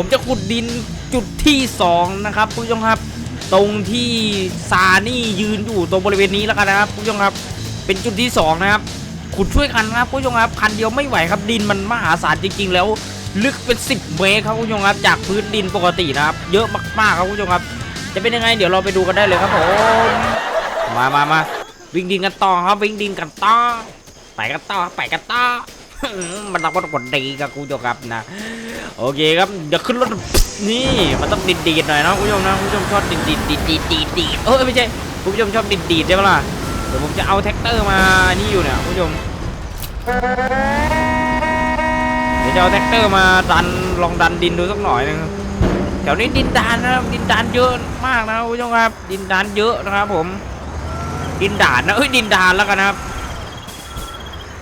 ผมจะขุดดินจุดที่สองนะครับผู้ชมครับ ตรงที่ซานี่ยืนอยู่ตรงบริเวณนี้แล้วกันนะครับผู้ชมครับ เป็นจุดที่สองนะครับขุดช่วยกันนะครับผู้ชมครับคันเดียวไม่ไหวครับดินมันมหาศาลจริง ๆ แล้วลึกเป็น 10 เมตรครับผู้ชมครับจากพื้นดินปกตินะครับ เยอะมากๆครับผู้ชมครับ จะเป็นยังไง เดี๋ยวเราไปดูกันได้เลยครับผมมามามาวิ่งดินกันต่อครับวิ่งดินกันต่อไปกันต่อไปกันต่อ มันต้องกดดีกับคุณผู้ชมครับนะโอเคครับเดี๋ยวขึ้นรถนี่มันต้องดีดดีดหน่อยนะคุณผู้ชมนะคุณผู้ชมชอบดีดดีดดีดดีดดีดดีดเออไม่ใช่คุณผู้ชมชอบดีดดีดใช่ไหมล่ะเดี๋ยวผมจะเอาแท็กเตอร์มานี่อยู่เนี่ยคุณผู้ชมเดี๋ยวจะเอาแท็กเตอร์มาดันลองดันดินดูสักหน่อยนึงแถวนี้ดินดานนะครับดินดานเยอะมากนะคุณผู้ชมครับ ดินดานเยอะนะครับผม ดินดานนะเอ้ยดินดานแล้วกันนะครับ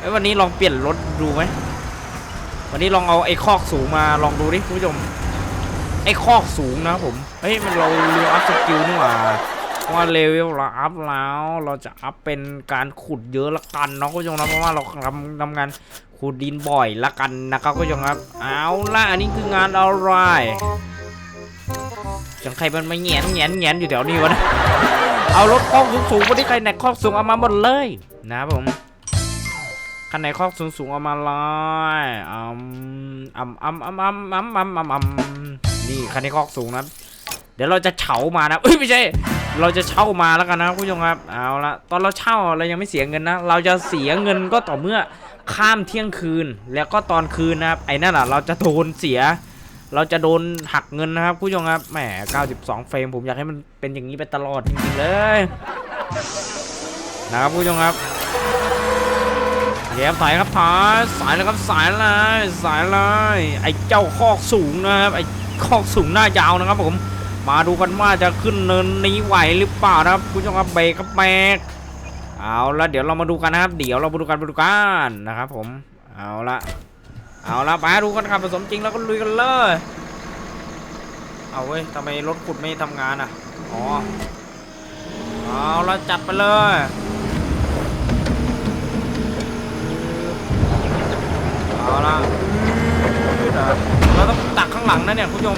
เอ้ยวันนี้ลองเปลี่ยนรถดูไหมวันนี้ลองเอาไอ้คอกสูงมาลองดูดิคุณผู้ชมไอ้คอกสูงนะผมเฮ้ยมันเราเรียอัพสกิลนี่หว่าว่าเลเวลเราอัพแล้วเราจะอัพเป็นการขุดเยอะละกันเนาะคุณผู้ชมนะเพราะว่าเราทำทำงานขุดดินบ่อยละกันนะครับคุณผู้ชมครับเอาล่ะอันนี้คืองานอะไรจังใครมันมาแหงนแหงนแหงนอยู่แถวนี้วะนะเอารถคอกสูงๆวันนี้ใครไหนคอกสูงเอามาหมดเลยนะผม คันไหนคอกสูงๆเอามาเลยอืมอืมอืมอืมอืมอืมอืมอืมอืมนี่คันนี้คอกสูงนะเดี๋ยวเราจะเฉามานะเอ้ยไม่ใช่ เราจะเช่ามาแล้วกันนะผู้ชมครับเอาละตอนเราเช่าเรายังไม่เสียเงินนะ เราจะเสียเงินก็ต่อเมื่อข้ามเที่ยงคืนแล้วก็ตอนคืนนะครับไอ้นั่นแหละเราจะโดนเสีย เราจะโดนหักเงินนะครับผู้ชมครับแหม 92 เฟรมผมอยากให้มันเป็นอย่างนี้ไปตลอดจริงๆเลยนะครับผู้ชมครับ เดี๋ยวสายครับพาสายแล้วครับสายเลยสายเลยไอ้เจ้าคอกสูงนะครับไอ้คอกสูงหน้ายาวนะครับผมมาดูกันว่าจะขึ้นเนินนี้ไหวหรือเปล่านะครับคุณผู้ชมครับเบรกครับเบรกเอาละเดี๋ยวเรามาดูกันนะครับ เดี๋ยวเรามาดูกันมาดูกันนะครับผมเอาละเอาละไปดูกันครับผสมจริงแล้วก็ลุยกันเลยเอาเว้ยทำไมรถขุดไม่ทำงานอะอ๋อเอาละจัดไปเลย เอาละเราต้องตักข้างหลังนะเนี่ยคุณผู้ชม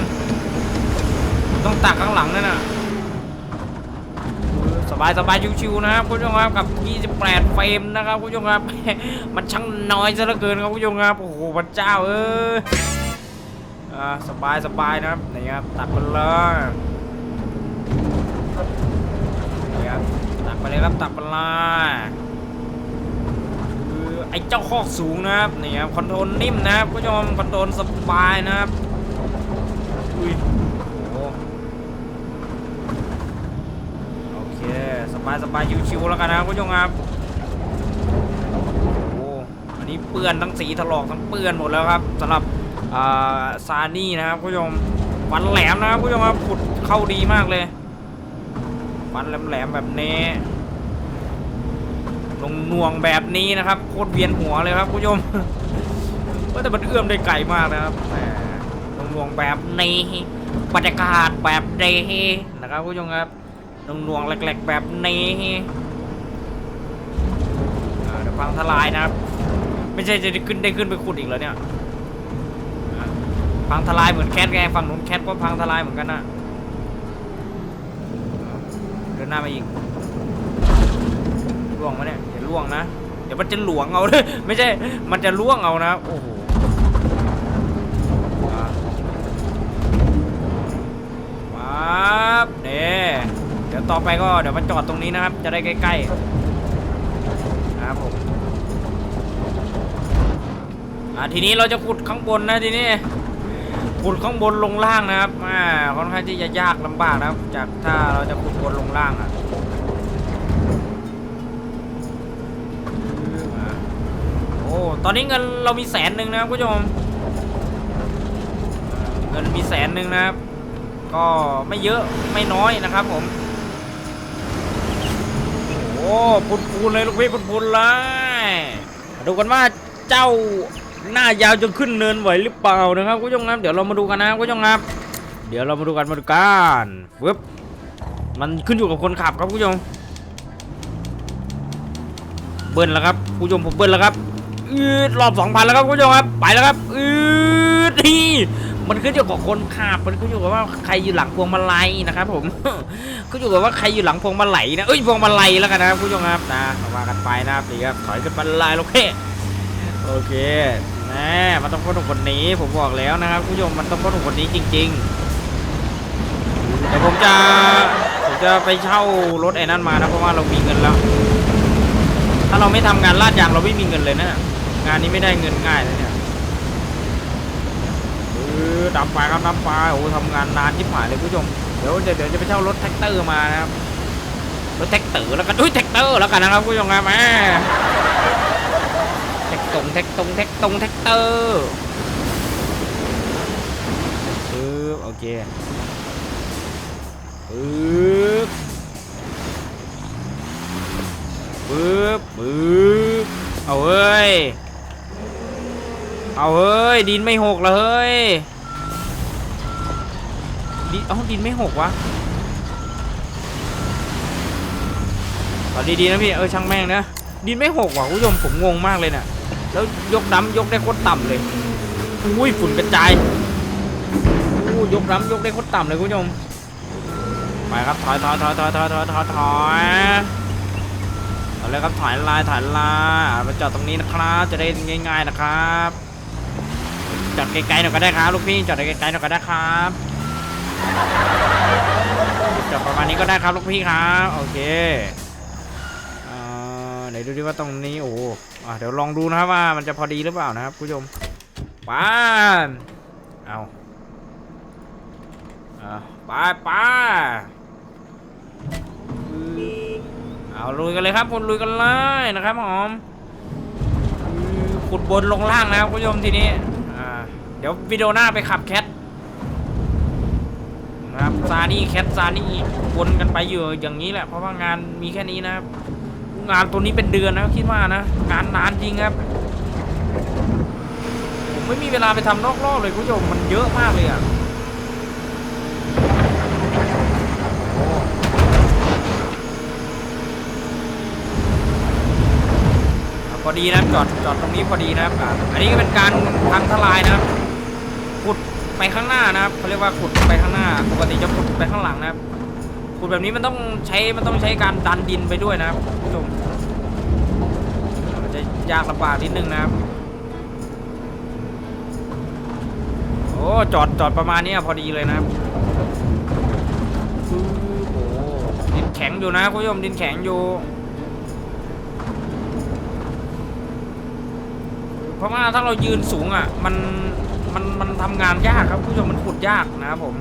ต้องตักข้างหลังนั่นน่ะสบายสบายชิวๆนะครับคุณผู้ชมครับกับ 28 เฟรมนะครับคุณผู้ชมครับ มันช่างน้อยซะเหลือเกินครับคุณผู้ชมครับ โอ้โหพระเจ้าเออสบายสบายนะครับนี่ครับตัดไปเลยนี่ครับตัดไปเลยครับตัดไปเลย ไอ้เจ้าคอกสูงนะครับนี่ครับคอนโทรลนิ่มนะครับผู้ชมคอนโทรลสบายนะครับอุ้ยโอ้โอเคสบายสบายชิวๆแล้วกันนะผู้ชมครับโอ้อันนี้เปื้อนทั้งสีถลอกทั้งเปื้อนหมดแล้วครับสำหรับซานี่นะครับผู้ชมฟันแหลมนะครับผู้ชมครับขุดเข้าดีมากเลยฟันแหลมๆแบบนี้ ลงน่วงแบบนี้นะครับ โคตรเวียนหัวเลยครับคุณผู้ชมว่าแต่มันเอื้อมได้ไกลมากนะครับแหมลงน่วงแบบนี้บรรยากาศแบบนี้นะครับคุณผู้ชมครับนงนวงแหลกๆแบบนี้เดี๋ยวฟังทลายนะครับ ไม่ใช่จะได้ขึ้นได้ขึ้นไปขุดอีกแล้วเนี่ยพังทลายเหมือนแคทไงฝั่งนู้นแคทก็พังทลายเหมือนกันนะเดินหน้ามาอีกล่วงมาเนี่ย ล่วงนะ เดี๋ยวมันจะหลวงเอาเลยไม่ใช่ มันจะล่วงเอานะโอ้โหปั๊บเนี่ยเดี๋ยวต่อไปก็เดี๋ยวมาจอดตรงนี้นะครับ จะได้ใกล้ๆนะครับผมอ่าทีนี้เราจะขุดข้างบนนะทีนี้ขุดข้างบนลงล่างนะครับอ่าค่อนข้างที่จะยากลำบากนะครับ จากถ้าเราจะขุดบนลงล่างอะอ่า โอ้ ตอนนี้เงินเรามีแสนหนึ่งนะครับคุณผู้ชม เงินมีแสนหนึ่งนะครับ ก็ไม่เยอะไม่น้อยนะครับผม โอ้พุนพูนเลยลูกพี่พุนพูนเลยมาดูกันว่าเจ้าหน้ายาวจะขึ้นเนินไหวหรือเปล่านะครับคุณผู้ชมครับ เดี๋ยวเรามาดูกันนะครับคุณผู้ชมครับ เดี๋ยวเรามาดูกันมาดูกันฟึบมันขึ้นอยู่กับคนขับครับคุณผู้ชม เบิ้ลแล้วครับคุณผู้ชมผมเบิ้ลแล้วครับ อืดรอบสองพันแล้วครับคุณผู้ชมครับ ไปแล้วครับ อืดนี่มันขึ้นอยู่กับคนขับมันขึ้นอยู่กับว่าใครอยู่หลังพวงมาลัยนะครับผมก็อยู่กับว่าใครอยู่หลังพวงมาลัยนะเอ้ยพวงมาลัยแล้วกันนะครับผู้ชมครับนะมากันไปนะครับดีครับถอยขึ้นมาลายโอเคโอเคแหมมันต้องพ้นของคนนี้ผมบอกแล้วนะครับผู้ชมมันต้องพ้นของคนนี้จริงๆเดี๋ยวผมจะผมจะไปเช่ารถไอ้นั่นมานะเพราะว่าเรามีเงินแล้ว ถ้าเราไม่ทำงานลาดยางเราไม่มีเงินเลยนะ งานนี้ไม่ได้เงินง่ายเลยเนี่ยเออดำไปครับดำไปโอ้ทำงานนานที่ผ่านเลยผู้ชมเดี๋ยวเดี๋ยวจะไปเช่ารถแท็กเตอร์มานะครับรถแท็กเตอร์แล้วกันอุ้ยแท็กเตอร์แล้วกันนะครับผู้ชมครับแหมแท็กตรงแท็กตรงแท็กตรงแท็กเตอร์เออโอเคปึ๊บปึ๊บปึ๊บเอาเฮ้ย เอาเฮ้ยดินไม่หกเลยเฮ้ยดินเอ้าดินไม่หกวะขอดีๆนะพี่เออช่างแม่งนะดินไม่หกว่ะคุณผู้ชมผมงงมากเลยเนี่ยแล้วยกดำยกได้โคตรต่ำเลยอุ้ยฝุ่นกระจายอู้ยกดำยกได้โคตรต่ำเลยคุณผู้ชมไปครับถอยถอยถอยถอยถอยถอยถอยถอยเอาเลยครับถอยลายถอยลายมาจอดตรงนี้นะครับ จะได้ง่าย ๆนะครับ จอดไกลๆหน่อยก็ได้ครับลูกพี่จอดไกลๆหน่อยก็ได้ครับจอดประมาณนี้ก็ได้ครับลูกพี่ครับโอเคเออไหนดูดิว่าตรงนี้โอ้โหอะเดี๋ยวลองดูนะครับว่ามันจะพอดีหรือเปล่านะครับผู้ชมป้านเอาเอาไปไปเอาลุยกันเลยครับคุณลุยกันเลยนะครับผมขุดบนลงล่างนะครับคุณผู้ชมทีนี้ เดี๋ยววิดีโอหน้าไปขับแคทนะครับซานี่แคทซานี่วนกันไปอยู่อย่างนี้แหละ เพราะว่างานมีแค่นี้นะครับ งานตัวนี้เป็นเดือนนะคิดว่านะ งานนานจริงครับผมไม่มีเวลาไปทำนอกรอบเลยคุณผู้ชมมันเยอะมากเลยอะพอดีนะจอดจอดตรงนี้พอดีนะครับอันนี้ก็เป็นการพังทลายนะครับ ไปข้างหน้านะครับเขาเรียกว่าขุดไปข้างหน้า ปกติจะขุดไปข้างหลังนะครับขุดแบบนี้มันต้องใช้มันต้องใช้การดันดินไปด้วยนะครับคุณผู้ชมมันจะยากลำบากนิดนึงนะครับโอ้จอดจอดประมาณนี้พอดีเลยนะครับโอ้ดินแข็งอยู่นะคุณผู้ชมดินแข็งอยู่เพราะว่าถ้าเรายืนสูงอะ มัน มันมันทำงานยากครับคุณผู้ชมมันขุดยากนะครับผม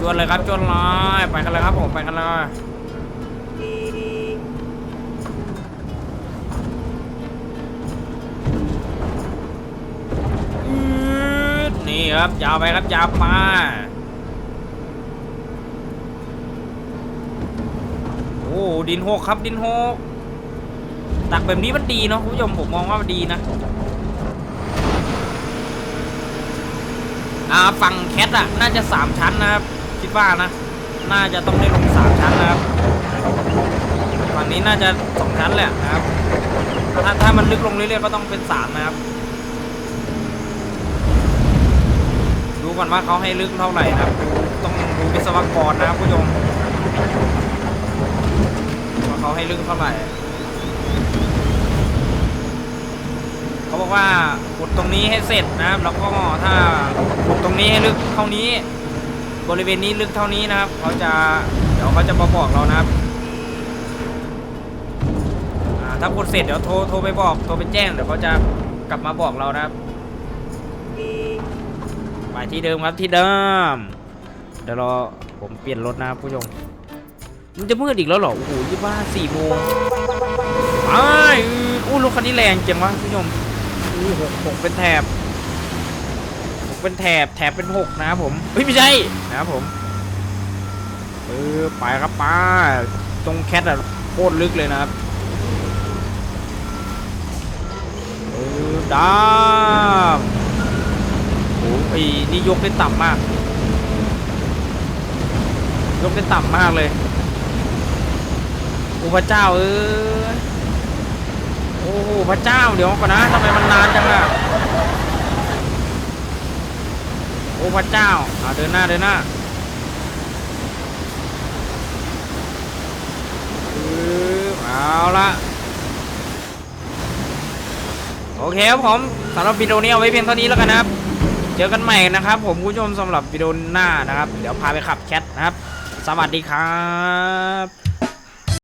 จวนเลยครับจวนเลยไปกันเลยครับผมไปกันเลยอืดนี่ครับยาวไปครับยาวไป โอ้ดินหกครับดินหกตักแบบนี้มันดีเนาะคุณผู้ชมผมมองว่ามันดีนะอ่าฝั่งแคทอะน่าจะสามชั้นนะครับคิดว่านะ น่าจะต้องได้ลงสามชั้นนะครับฝั่งนี้น่าจะสองชั้นแหละนะครับถ้าถ้ามันลึกลงเรื่อยๆก็ต้องเป็นสามนะครับดูก่อนว่าเขาให้ลึกเท่าไหร่นะครับ ต้องดูวิศวกรนะครับคุณผู้ชม เขาให้ลึกเท่าไหร่ เขาบอกว่าขุดตรงนี้ให้เสร็จนะครับ แล้วก็ถ้าขุดตรงนี้ให้ลึกเท่านี้ บริเวณนี้ลึกเท่านี้นะครับ เขาจะเดี๋ยวเขาจะมาบอกเรานะครับถ้าขุดเสร็จเดี๋ยวโทรโทรไปบอกโทรไปแจ้งเดี๋ยวเขาจะกลับมาบอกเรานะครับไปที่เดิมครับที่เดิมเดี๋ยวรอผมเปลี่ยนรถนะครับผู้ชม มันจะมืดอีกแล้วเหรอ โอ้โหยี่ว่าสี่โมงไอ้อู้รถคันนี้แรงจังวะคุณผู้ชมอู้หกหกเป็นแถบหกเป็นแถบแถบเป็นหกนะครับผมเฮ้ยไม่ใช่นะครับผมเออไปครับป้าตรงแคทอะโคตรลึกเลยนะครับเออดามโอ้ยนี่ยกได้ต่ำมาก ยกได้ต่ำมากเลย อ้พระเจ้าเอ้ยโอ้พระเจ้าเดี๋ยวก่อนนะทำไมมันนานจังอะโอ้พระเจ้าอ่าเดินหน้าเดินหน้าปึ๊บเอาละโอเคครับผมสำหรับวิดีโอนี้เอาไว้เพียงเท่านี้แล้วกันนะครับ เจอกันใหม่นะครับ ผมคุณผู้ชมสำหรับวิดีโอหน้านะครับ เดี๋ยวพาไปขับแคทนะครับ สวัสดีครับ